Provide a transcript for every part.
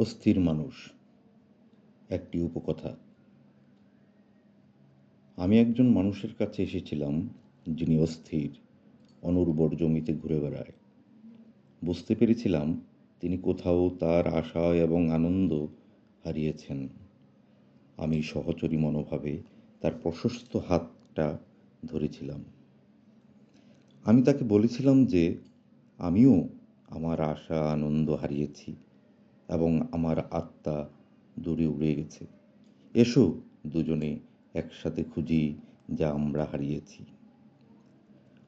অস্থির মানুষ। একটি উপকথা। আমি একজন মানুষের কাছে এসেছিলাম যিনি অস্থির, অনুর্বর জমিতে ঘুরে বেড়ায়। বুঝতে পেরেছিলাম তিনি কোথাও তার আশা এবং আনন্দ হারিয়েছেন। আমি সহচরী মনোভাবে তার প্রশস্ত হাতটা ধরেছিলাম। আমি তাকে বলেছিলাম যে, আমিও আমার আশা, আনন্দ হারিয়েছি। এবং আমার আত্মা দূরে উড়ে গেছে। এসো দুজনে একসাথে খুঁজি যা আমরা হারিয়েছি।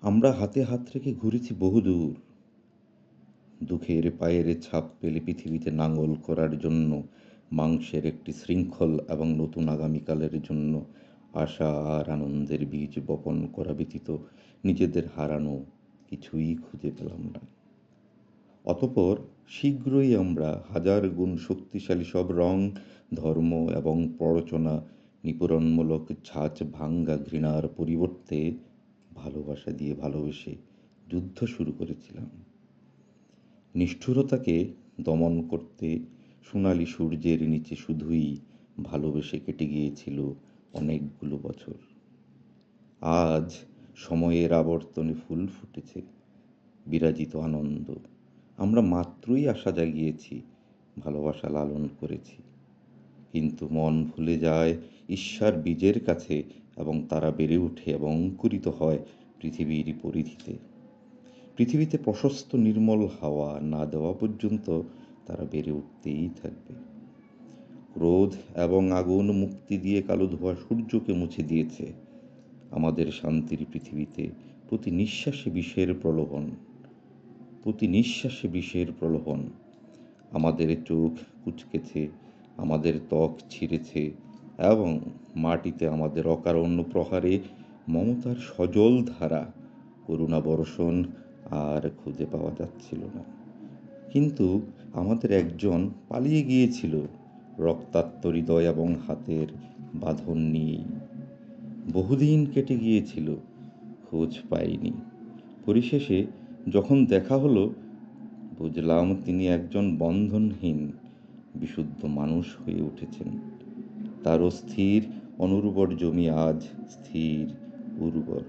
আমরা হাতে হাত রেখে ঘুরেছি বহুদূর। দুঃখের পায়ের ছাপ পেলে পৃথিবীতে নাঙ্গল করার জন্য, মাংসের একটি শৃঙ্খল এবং নতুন আগামীকালের জন্য আশা আর আনন্দের বীজ বপন করা ব্যতীত নিজেদের হারানো কিছুই খুঁজে পেলাম না। অতপর শীঘ্রই আমরা হাজার গুণ শক্তিশালী সব রং, ধর্ম এবং প্ররোচনা, নিপূরণমূলক ছাঁচ ভাঙ্গা ঘৃণার পরিবর্তে ভালোবাসা দিয়ে ভালোবেসে যুদ্ধ শুরু করেছিলাম। নিষ্ঠুরতাকে দমন করতে সোনালি সূর্যের নিচে শুধুই ভালোবেসে কেটে গিয়েছিল অনেকগুলো বছর। আজ সময়ের আবর্তনে ফুল ফুটেছে, বিরাজিত আনন্দ। আমরা মাত্রই আশা জাগিয়েছি, ভালোবাসা লালন করেছি। কিন্তু মন ভুলে যায়, ঈশ্বর বীজের কাছে এবং তারা বেড়ে ওঠে এবং অঙ্কুরিত হয় পৃথিবীর পরিধিতে। পৃথিবীতে প্রশস্ত নির্মল হাওয়া না দেওয়া পর্যন্ত তারা বেড়ে উঠতেই থাকবে। ক্রোধ এবং আগুন মুক্তি দিয়ে কালো ধোয়া সূর্যকে মুছে দিয়েছে। আমাদের শান্তির পৃথিবীতে প্রতি নিঃশ্বাসে বিষের প্রলোভন। প্রতি নিঃশ্বাসে বিষের প্রলোভন। আমাদের চোখ কুচকেছে, আমাদের ত্বক ছিঁড়েছে এবং মাটিতে আমাদের অকারণ্য প্রহারে মমতার সজল ধারা করুণা বর্ষণ আর খুঁজে পাওয়া যাচ্ছিল না। কিন্তু আমাদের একজন পালিয়ে গিয়েছিল রক্তাক্ত হৃদয় এবং হাতের বাঁধন নিয়েই। বহুদিন কেটে গিয়েছিল, খোঁজ পাইনি। পরিশেষে যখন দেখা হলো, বুঝলাম তিনি একজন বন্ধনহীন, বিশুদ্ধ মানুষ হয়ে উঠেছেন। তার স্থির, অনুর্বর জমি আজ স্থির, উর্বর।